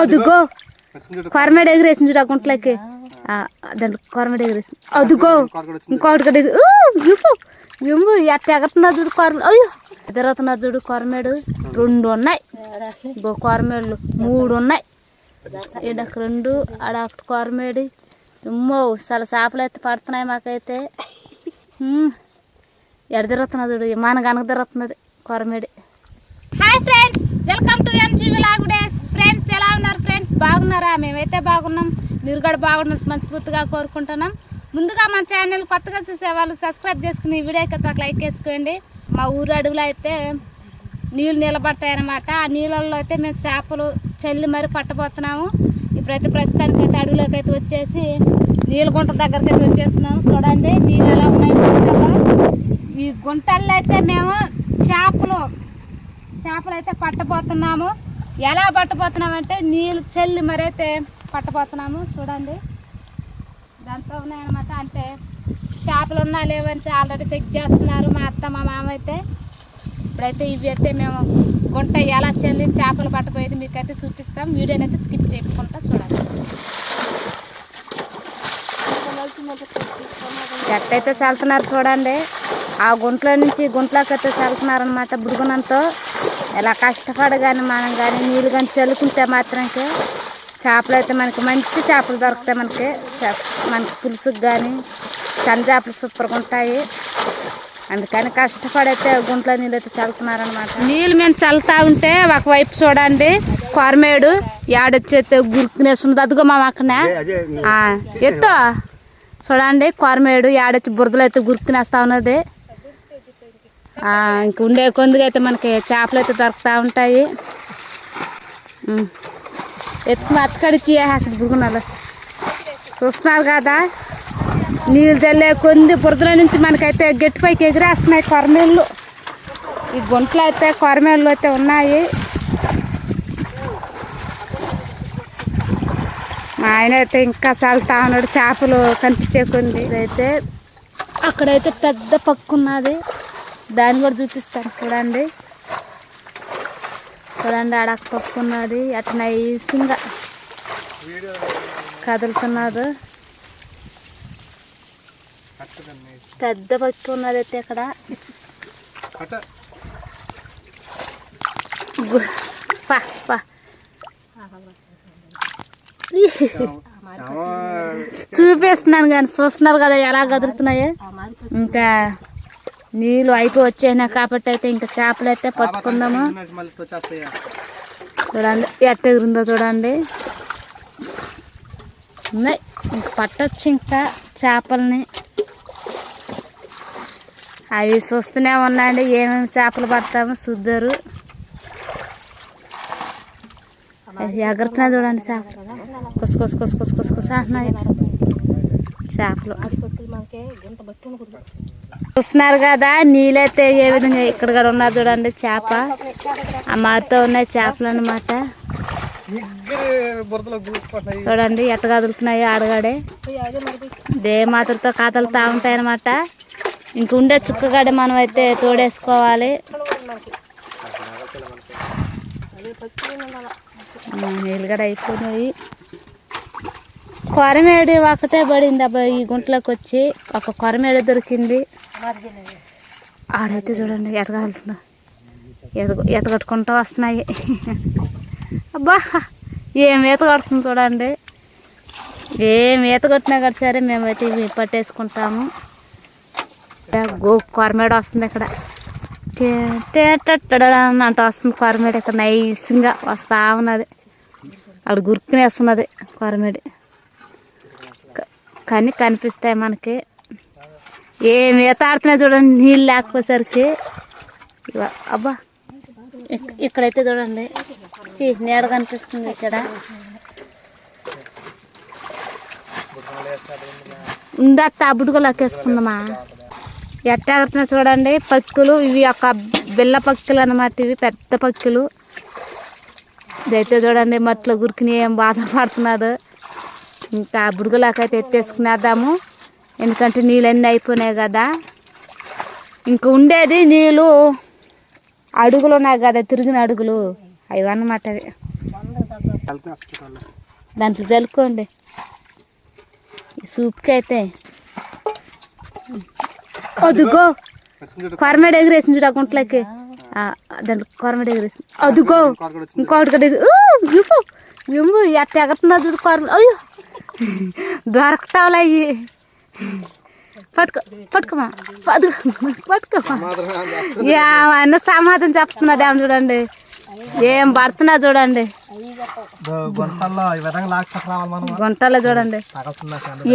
అదుగో. కొరమేడు ఎగిరేసింది చూడు ఆ గుంటలోకి. దాంట్లో కొరమేడు ఎగిరేసింది. అదుగో. ఇంకోటి కూడా ఎగిరి ఇమ్ము ఎట్ట ఎగురుతున్నా చూడు కొర అయ్యో. ఎదురవుతున్నా చూడు కొరమేడు. రెండు ఉన్నాయి. ఇంకో కొరమేళ్ళు మూడు ఉన్నాయి. ఈడొక రెండు ఆడ ఒకటి కొరమేడు. ఇమ్మో చాలా చేపలు అయితే పడుతున్నాయి మాకైతే. ఎడ తిరుగుతున్నా చూడు? మన కనుక తిరుగుతున్నది కొరమేడి. Hi friends welcome to MGV లాగుడేస్ friends ఎలా ఉన్నారు ఫ్రెండ్స్ బాగున్నారా? మేమైతే బాగున్నాం. మీరు కూడా బాగున్నారు మనస్ఫూర్తిగా కోరుకుంటున్నాం. ముందుగా మన ఛానల్ కొత్తగా చూసే వాళ్ళు సబ్స్క్రైబ్ చేసుకుని ఈ వీడియోకి ఒక లైక్ వేసుకోండి. మా ఊరు అడుగులో అయితే నీళ్ళు నిలబడతాయన్నమాట ఆ నీళ్ళల్లో అయితే మేము చేపలు చల్లి మరి పట్టబోతున్నాము. ఇప్పుడైతే ప్రస్తుతానికి అయితే అడవిలోకి అయితే వచ్చేసి నీళ్ళ గుంట దగ్గరికి అయితే వచ్చేస్తున్నాము. చూడండి నీళ్ళు ఎలా ఉన్నాయి గుంటల్లో. ఈ గుంటల్లో అయితే మేము చేపలు చేపలు అయితే పట్టబోతున్నాము. ఎలా పట్టబోతున్నామంటే నీళ్ళు చల్లి మరైతే పట్టబోతున్నాము. చూడండి. దాంట్లో ఉన్నాయన్నమాట. అంటే చేపలు ఉన్నా లేవని ఆల్రెడీ చెక్ చేస్తున్నారు మా అత్త మా మామ అయితే. ఇప్పుడైతే ఇవి అయితే మేము గుంట ఎలా చల్లి చేపలు పట్టబోయేది మీకైతే చూపిస్తాం. వీడియోని అయితే స్కిప్ చేయకుండా చూడండి. ఎట్టయితే చల్లుతున్నారు చూడండి. ఆ గుంట్లో నుంచి గుంట్లోకి అయితే చల్లుతున్నారు అనమాట బుడుగునంతో. ఎలా కష్టపడి కానీ మనం కానీ నీళ్ళు కానీ చల్లుకుంటే మాత్రంకే చేపలు అయితే మనకి మంచి చేపలు దొరుకుతాయి మనకి. చేప- మనకి పులుసుకు కానీ సన్న చేపలు సూపర్గా ఉంటాయి. అందుకని కష్టపడి అయితే గుంట్లో నీళ్ళు అయితే చల్లుతున్నారనమాట నీళ్ళు మేము చల్లుతా ఉంటే ఒకవైపు చూడండి కొరమేడు ఏడొచ్చేస్తే గురుకునేస్తుంది అదిగో మా అక్కనే. ఆ, ఎత్తు. చూడండి కొరమేడు ఏడొచ్చి బురదలు అయితే గురుకునేస్తా ఉన్నది. ఇంక ఉండే కొందుగా అయితే మనకి చేపలు అయితే దొరుకుతూ ఉంటాయి. ఎత్తుకు ఎత్తు అత్తకడిచి వేసేస్తుంది బురుగునాలు చూస్తున్నారు కదా? నీళ్ళు చల్లే కొంది బురదల నుంచి మనకైతే గట్టి పైకి ఎగిరేస్తున్నాయి కొరమేళ్ళు. ఈ గుంట్లో అయితే కొరమేళ్ళు అయితే ఉన్నాయి. మా ఆయన అయితే ఇంకా చల్లుతా ఉన్నాడు చేపలు కనిపించే కొంది. అయితే అక్కడైతే పెద్ద పక్కు ఉన్నది. దాన్ని కూడా చూపిస్తాను చూడండి. చూడండి ఆడ పక్కు ఉన్నది అట్లా నైసింగా కదులుతున్నది. పెద్ద పక్కు ఉన్నది అయితే ఇక్కడ. చూపిస్తున్నాను కానీ చూస్తున్నారు కదా ఎలా కదులుతున్నాయో. ఇంకా నీళ్ళు అయిపోయి వచ్చేసినాయి కాబట్టి అయితే ఇంకా చేపలు అయితే పట్టుకుందాము? చూడండి ఎట్ట ఎగురుందో చూడండి. ఉన్నాయి. ఇంకా పట్టొచ్చు ఇంకా చేపల్ని. అవి చూస్తూనే ఉన్నాయండి ఏమేమి చేపలు పడతామో చూద్దరు. ఎగురుతున్నాయి చూడండి చేపలు కొసు కొసు కొసు కొసు కొసు కొసు అంటున్నాయి చేపలు. చూస్తున్నారు కదా నీళ్ళైతే ఏ విధంగా ఇక్కడ కూడా ఉన్నది చూడండి చేప. ఆ మారుతూ ఉన్నాయి చేపలు అన్నమాట. చూడండి ఎట్ట కదులుతున్నాయి ఆడగాడే. దే మాత్రతో కదులుతూ ఉంటాయి అన్నమాట. ఇంక ఉండే చుక్కగాడే మనం అయితే తోడేసుకోవాలి. ఆ, నీళ్ళు కూడా అయిపోయినాయి. కొరమేడు ఒకటే పడింది అబ్బాయి ఈ గుంటలోకి వచ్చి ఒక కొరమేడు దొరికింది. ఆడైతే చూడండి ఎటగలుతున్నా ఎత ఎతగట్టుకుంటూ వస్తున్నాయి. అబ్బా ఏం ఈత కడుతుంది చూడండి. ఏం ఈత కట్టినా కూడా సరే మేమైతే ఇవి పట్టేసుకుంటాము. గో కొరమేడ వస్తుంది ఇక్కడ. అంట వస్తుంది కొరమేడ ఇక్కడ నైస్గా వస్తా ఉన్నది. అక్కడ గుర్తునేస్తున్నది కొరమేడి. కానీ కనిపిస్తాయి మనకి. ఏం ఈత చూడండి నీళ్ళు లేకపోయేసరికి. అబ్బా. ఇక్కడైతే చూడండి. చీ నీడ కనిపిస్తుంది ఇక్కడ. ఉందత్త బుడుగు లెక్కేసుకుందామా? ఎట్టాగుతున్నా చూడండి పక్కులు ఇవి ఒక బిల్ల పక్కులు అన్నమాట ఇవి పెద్ద పక్కులు. ఇదైతే చూడండి మట్లో గురికిని ఏం బాధపడుతున్నదో ఇంకా బుడుగులాకైతే ఎత్తేసుకునేద్దాము. ఎందుకంటే నీళ్ళన్నీ అయిపోయినాయి కదా. ఇంకా ఉండేది నీళ్ళు అడుగులు ఉన్నాయి కదా తిరిగిన అడుగులు. అవి అవి. దాంట్లో చల్లుకోండి. సూప్కి అయితే. అదుగో. కొరమేడ ఎగిరేసింది చూడ గుంట్లోకి. దాంట్లో కొరమేడ ఎగిరేసింది. అదుగో. ఇంకోటి కూడా ఎగిరి- ఎట్ట ఎగురుతుందో చూడు కొరమ అయ్యో. దొరకటావులు పట్టుకో పట్టుకోమా. పట్టుకో పట్టుకోమా. ఏమన్నా సమాధానం చెప్తున్నది ఏమో చూడండి. ఏం పడుతున్నా చూడండి. గుంటల్లో చూడండి.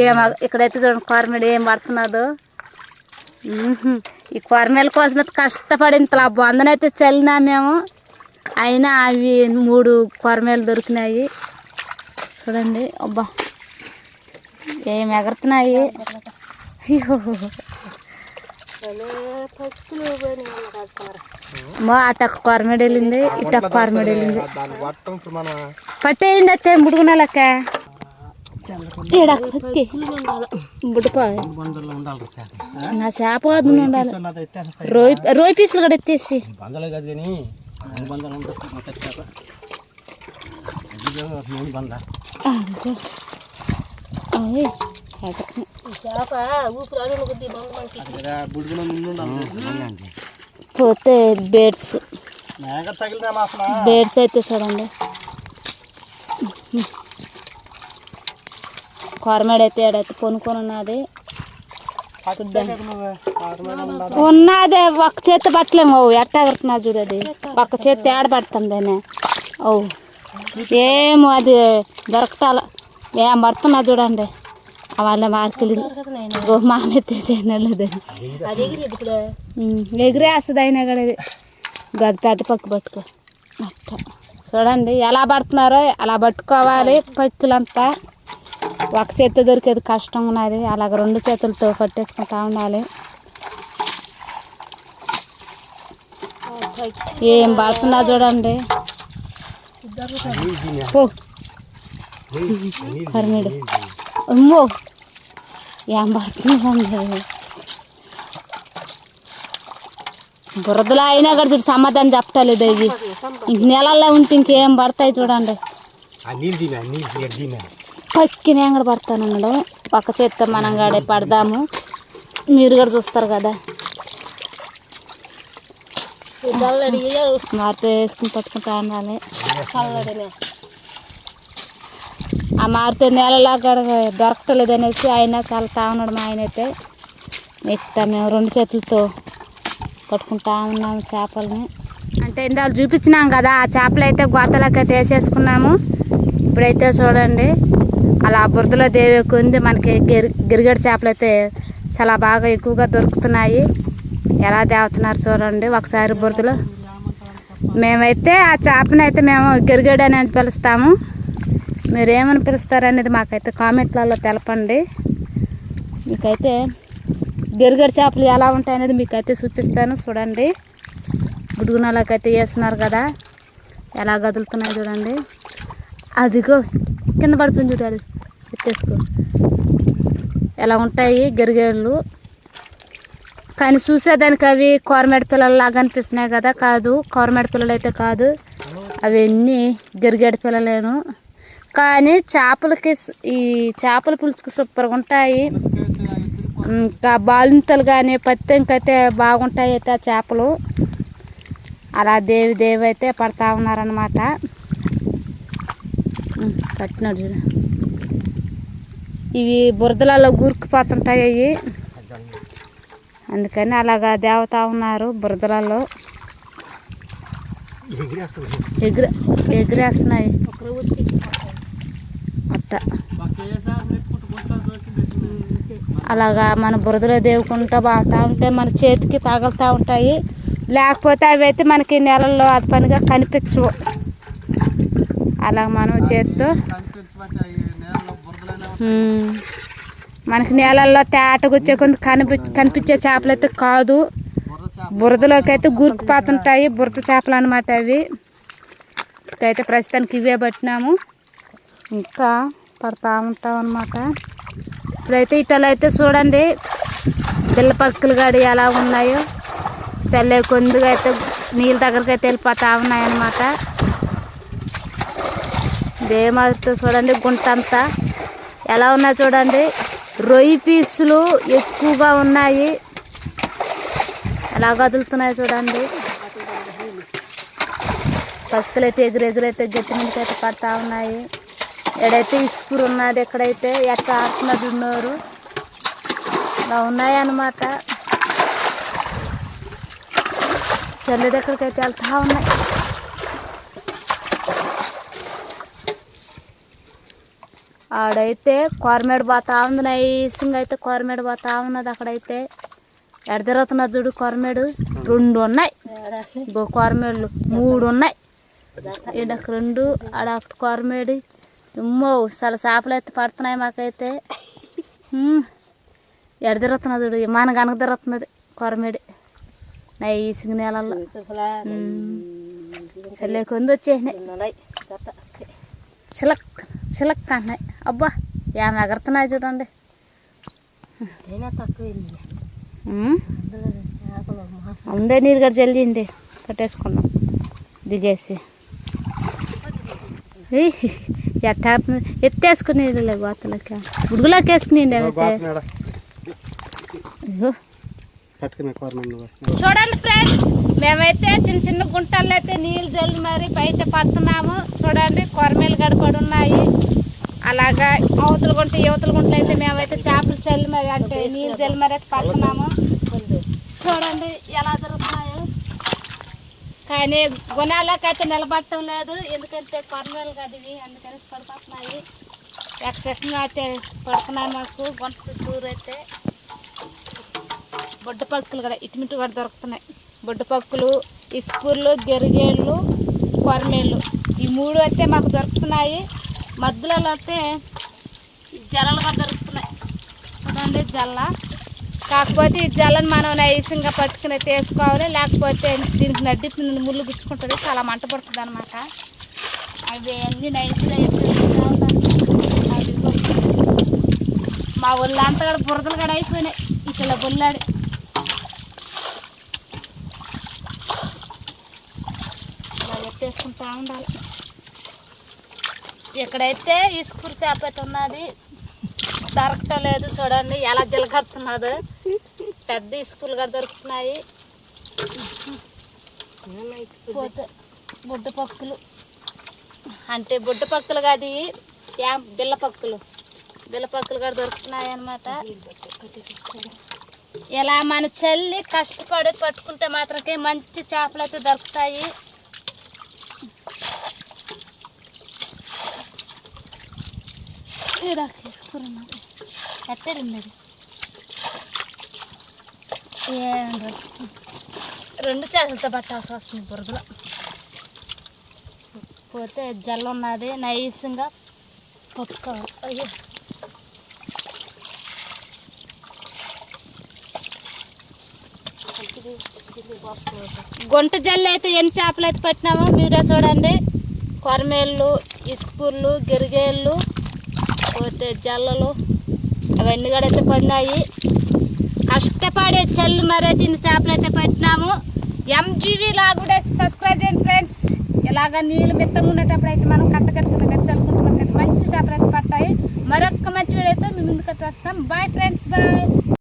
ఏం ఇక్కడైతే చూడండి కొరమేడు ఏం పడుతున్నదో. ఈ కొరమేల కోసం అయితే కష్టపడి ఇంతలా బొందనైతే చల్లినా మేము. అయినా అవి మూడు కొరమేలు దొరికినాయి. చూడండి అబ్బా. ఏం ఎగరుతున్నాయి అయ్యో. మా అటొక్క కొరమేడు వెళ్ళింది ఇటొక్క కొరమేడు వెళ్ళింది. పట్టేయండి అయితే ముడుగున లెక్క నా చేప వద్దు ఉండాలి. రోయి రోయి పీసులు కూడా ఎత్తేసి. బందలే పోతే బేడ్స్. బేడ్స్ అయితే చూడండి. కొరమేడైతే ఏడైతే కొనుక్కొని ఉన్నది. ఉన్నదే ఒక చేతి పట్టలేము ఓ ఎట్ట చూడది ఒక చేతి ఏడ పడుతుందేనే ఓ ఏమో అది దొరకటాల. ఏం పడుతున్నా చూడండి. వాళ్ళ మార్కులు గో మామెత్తేసేనది ఎగిరే వస్తుంది అయినా కూడా ఇది. గది పెద్ద పక్క పట్టుకో. అట్ట చూడండి ఎలా పడుతున్నారో అలా పట్టుకోవాలి పక్కులంతా. ఒక చేతి దొరికేది కష్టం ఉన్నది. అలాగ రెండు చేతులతో పట్టేసుకుంటా ఉండాలి. ఏం పడుతున్నా చూడండి. పో. కర్మీడు అమ్మో! ఏం పడుతుందండి బురదలో అయినా కూడా చూడు సమాధానం చెప్పలేదు ఇవి ఇంక నెలల్లో ఉంటే ఇంకేం పడతాయి చూడండి. ఆ నీళ్ళు దీమే నీళ్ళు దీమే పక్కి నేను కూడా పడతాను అన్నాడు. పక్క చేత్తో మనం గాడే పడదాము. మీరు కూడా చూస్తారు కదా. మార్పు వేసుకుని పట్టుకుంటా ఉండాలి ఆ మారితే నెలలా కూడా దొరకటలేదు అనేసి ఆయన చాలా తాగున్నాడు మా ఆయన అయితే. ఇట్లా మేము రెండు చేతులతో పట్టుకుంటా ఉన్నాము చేపలని. అంటే ఇందాక చూపించినాం కదా ఆ చేపలు అయితే గోతలకి అయితే వేసేసుకున్నాము. ఇప్పుడైతే చూడండి అలా బురదలో దేవి ఎక్కువ ఉంది. మనకి గిరి గిరిగడి చేపలు అయితే చాలా బాగా ఎక్కువగా దొరుకుతున్నాయి. ఎలా తేవుతున్నారు చూడండి ఒకసారి బురదలో. మేమైతే ఆ చేపని అయితే మేము గిరిగడి అని పిలుస్తాము. మీరు ఏమని పిలుస్తారు అనేది మాకైతే కామెంట్లలో తెలపండి. మీకైతే గిరిగడి చేపలు ఎలా ఉంటాయనేది మీకైతే చూపిస్తాను. చూడండి. గుడుగునాలకైతే వేస్తున్నారు కదా. ఎలా కదులుతున్నాయి చూడండి. అదిగో కింద పడిపోయింది చూడాలి. ఎత్తేసుకో. ఎలా ఉంటాయి గరిగేళ్ళు. కానీ చూసేదానికి అవి కోరమేడ పిల్లలు లాగా అనిపిస్తున్నాయి కదా. కాదు కోరమేడ పిల్లలు అయితే కాదు. అవన్నీ గరిగేడ పిల్లలేను. కానీ చేపలకి ఈ చేపల పులుసుకి సూపర్గా ఉంటాయి ఇంకా బాలింతలు కానీ పత్తికైతే బాగుంటాయి అయితే ఆ చేపలు. అలా దేవి దేవి అయితే పడతా ఉన్నారనమాట పట్టినాడు చూడు. ఇవి బురదలలో గురుకుపోతుంటాయి అవి అందుకని అలాగా దేవతా ఉన్నారు బురదలలో. ఎగిరేస్తున్నాయి. అట్ట అలాగా మన బురదలో దేవుకుంటా బాగుతా ఉంటే మన చేతికి తగులుతూ ఉంటాయి. లేకపోతే అవి అయితే మనకి నెలల్లో అది పనిగా కనిపించవు. అలా మనం చేతితో మనకి నీళ్ళల్లో తేటగొచ్చే కొంత కనిపి కనిపించే చేపలు అయితే కాదు బురదలోకి అయితే గురుకుపోతుంటాయి. బురద చేపలు అనమాట అవి. అయితే ప్రస్తుతానికి ఇవే పట్టినాము. ఇంకా పడతా ఉంటాం అనమాట ఇప్పుడైతే ఇటలో అయితే చూడండి బిల్ల పక్కలు ఎలా ఉన్నాయో. చల్లే కొందుగా అయితే నీళ్ళ దగ్గరికి అయితే వెళ్ళిపోతా ఉన్నాయన్నమాట. దేమాతో చూడండి గుంట అంతా ఎలా ఉన్నాయి చూడండి. రొయ్యి పీసులు ఎక్కువగా ఉన్నాయి. ఎలా కదులుతున్నాయి చూడండి. పక్కలైతే అయితే ఎగురు ఎగురైతే గట్టి మీదకి అయితే పడతా ఉన్నాయి. ఎడైతే ఇసుకూరు ఉన్నది ఎక్కడైతే ఎట్లా ఆడుతున్నది ఉన్నారు. ఇలా ఉన్నాయి చెల్లి దగ్గరికి అయితే వెళ్తా ఉన్నాయి. ఆడైతే కోరమేడు పోతా ఉంది. నైసింగ్ అయితే కోరమేడు పోతా ఉన్నది అక్కడైతే. ఎడదిరుగుతున్న చూడు కోరమేడు రెండు ఉన్నాయి. ఇంకో కోరమేళ్ళు మూడు ఉన్నాయి. ఈడకు రెండు ఆడ ఒకటి కోరమేడు ఎమ్మో చాలా చేపలు అయితే పడుతున్నాయి మాకైతే. ఎడదిరుగుతున్నా చూడు విమానం కనుక తిరుగుతున్నది కోరమేడు. నైసింగ్ నేలల్లో. చల్లే కొంది వచ్చేసినాయి. చిలక్ చిలక్ అన్నాయి అబ్బా ఏమి ఎగరుతున్నాయి చూడండి. ఉందే నీరు కూడా జల్లింది కట్టేసుకుందాం. దిగేసి. ఎట్టా? ఎత్తేసుకుని గోతలకి గుడుగులోకి వేసుకుని చూడండి ఫ్రెండ్స్ మేమైతే చిన్న చిన్న గుంటల్లో అయితే నీళ్ళు జల్లి మరి బయట పడుతున్నాము. చూడండి కొరమేలు గడపడి ఉన్నాయి. అలాగా అవతల గుంట యువతల గుంటలు అయితే మేమైతే చేపలు చల్లి మరి అంటే నీళ్ళు జల్లి మరి అయితే పడుతున్నాము. చూడండి ఎలా జరుగుతున్నాయో. కానీ గుణాలకైతే నిలబడటం లేదు. ఎందుకంటే కొరమేలు కదివి అందుకని పడిపోతున్నాయి. ఎక్సెషన్ అయితే పడుతున్నాయి మాకు. గుంట చుట్టూరు అయితే బొడ్డ పక్కులు కూడా ఇటుమిటి కూడా దొరుకుతున్నాయి. బొడ్డ పక్కులు ఇసుకూర్లు గెరిగేళ్ళు కొరమేళ్ళు ఈ మూడు అయితే మాకు దొరుకుతున్నాయి. మధ్యలో అయితే జల్లలు కూడా దొరుకుతున్నాయి. చూడండి జల్ల. కాకపోతే ఈ జల్లని మనం నైసింగా పట్టుకుని తీసుకోవాలి వేసుకోవాలి లేకపోతే దీనికి నడ్డి ముళ్ళు గుచ్చుకుంటుంది చాలా మంట పడుతుంది అనమాట అవి అన్నీ నైస్గా ఎత్తుకుంటా మా ఒళ్ళంతా కూడా బురదలు కూడా అయిపోయినాయి. ఇక్కడ బొల్లాడి. ఇలా ఎత్తేసుకుంటా ఉండాలి. ఇక్కడైతే ఇసుకూరు చేప అయితే ఉన్నది దొరకటం లేదు చూడండి. ఎలా జిలకడుతున్నది. పెద్ద ఇసుకలు కూడా దొరుకుతున్నాయి. పోతే బుడ్డ పక్కులు. అంటే బుడ్డ పక్కులు కాదు యా బిల్ల పక్కులు. బిల్ల పక్కులు కూడా దొరుకుతున్నాయి అన్నమాట. ఇలా మన చల్లి కష్టపడి పట్టుకుంటే మాత్రమే మంచి చేపలు అయితే దొరుకుతాయి. ఎట్టడింది రెండు చేతులతో పట్టాల్సి వస్తుంది బురదలో. పోతే జల్ల ఉన్నది నైస్గా పట్టుకోవాలి అయ్యో. గుంట జల్లి అయితే ఎన్ని చేపలు అయితే పట్టినామో మీరే చూడండి. కొరమేళ్ళు ఇసుకూర్లు గిరిగేళ్ళు పోతే జల్లలు అవన్నీ కూడా అయితే పడినాయి. కష్టపడే చల్లు మరే దీన్ని చేపలు అయితే పట్టినాము. ఎంజీవీ లాగా కూడా సబ్స్క్రైబ్ చేయండి ఫ్రెండ్స్ ఇలాగ నీళ్ళు మెత్తగా ఉండేటప్పుడు అయితే మనం కట్టకట్టుకున్న గచ్చి అనుకుంటున్నాం కదా మంచి చేపలు అయితే పడతాయి మరొక మంచి వీడియో అయితే మీ ముందుకు వస్తాం బాయ్ ఫ్రెండ్స్ బాయ్